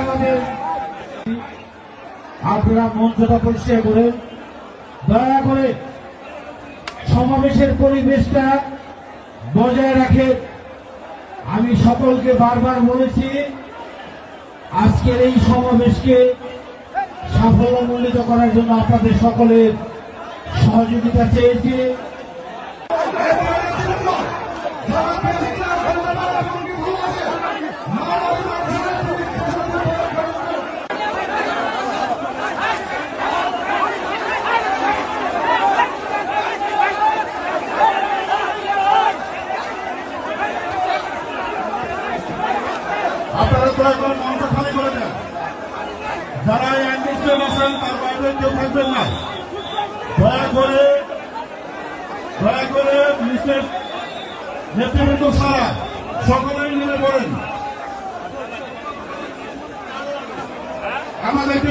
আমাদের আপনারা মঞ্চটা পরিষ্কার করে দয়া করে সমাবেশের পরিবেশটা বজায় রাখে আমি সকলকে বারবার বলেছি আজকের এই সমাবেশকে সাফল্যমণ্ডিত করার জন্য আপনাদের সকলের সহযোগিতা চেয়েছি। দয়া করে মঞ্চ খালি করে দেন যারা এই আইনস্টাইন আছেন নেতৃবৃন্দ সারা, সকলেই মিলে বলেন। আমাদেরকে